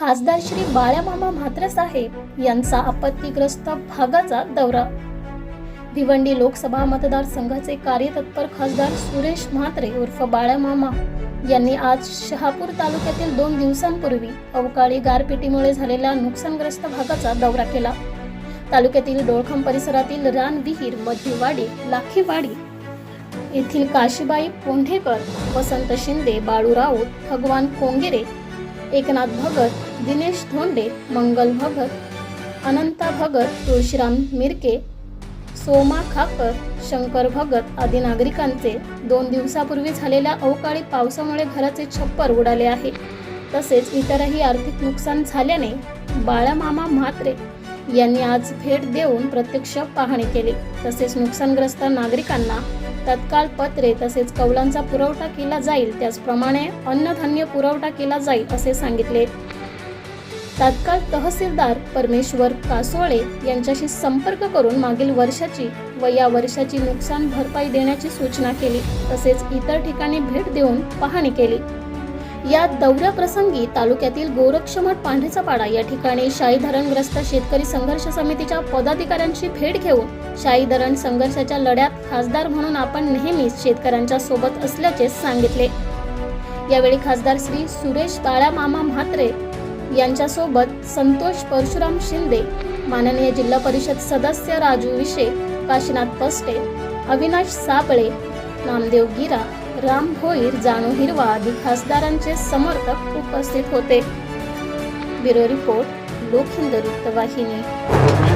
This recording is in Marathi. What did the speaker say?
खासदार श्री बाळ्यामामा म्हात्रे साहेब यांचा आपत्तीग्रस्त भागाचा दौरा. भिवंडी लोकसभा मतदारसंघाचे कार्यतत्पर खासदार सुरेश म्हात्रे उर्फ बाळ्यामामा यांनी आज शहापूर तालुक्यातील दोन दिवसांपूर्वी अवकाळी गारपिटीमुळे झालेल्या नुकसानग्रस्त भागाचा दौरा केला. तालुक्यातील डोळखम परिसरातील रान विहीर मध्यवाडी लाखीवाडी येथील काशीबाई पोंढेकर वसंत शिंदे बाळू राऊत भगवान कोंगिरे एकनाथ भगत दिनेश धोंडे मंगल भगत अनंता भगत तुळशीराम मिरके सोमा खाकर शंकर भगत आदी नागरिकांचे दोन दिवसापूर्वी झालेल्या अवकाळी पावसामुळे घराचे छप्पर उडाले आहे. तसेच इतरही आर्थिक नुकसान झाल्याने बाळामामा म्हात्रे यांनी आज भेट देऊन प्रत्यक्ष पाहणी केली. तसेच नुकसानग्रस्त नागरिकांना तत्काळ पत्रे तसेच कौलांचा पुरवठा केला जाईल त्याचप्रमाणे अन्नधान्य पुरवठा केला जाईल असे सांगितले. तात्काळ तहसीलदार परमेश्वर कासोळे यांच्याशी संपर्क करून मागील वर्षाची व या वर्षाची नुकसान भरपाई देण्याची सूचना केली तसेच इतर ठिकाणी भेट देऊन पाहणी केली. या दौऱ्याप्रसंगी तालुक्यातील गोरक्षमठ पांढरीचा पाडा या ठिकाणी शाही धरणग्रस्त शेतकरी संघर्ष समितीच्या पदाधिकाऱ्यांची भेट घेऊन शाही धरण संघर्षाच्या लढ्यात खासदार म्हणून आपण नेहमीच शेतकऱ्यांच्या सोबत असल्याचे सांगितले. यावेळी खासदार श्री सुरेश बाळा मामा म्हात्रे यांच्यासोबत संतोष परशुराम शिंदे माननीय जिल्हा परिषद सदस्य राजू विशे काशीनाथ पस्टे अविनाश साबळे नामदेव गिरा राम भोईर जानू हिरवा आदी खासदारांचे समर्थक उपस्थित होते. ब्युरो रिपोर्ट लोकहिंद वृत्तवाहिनी.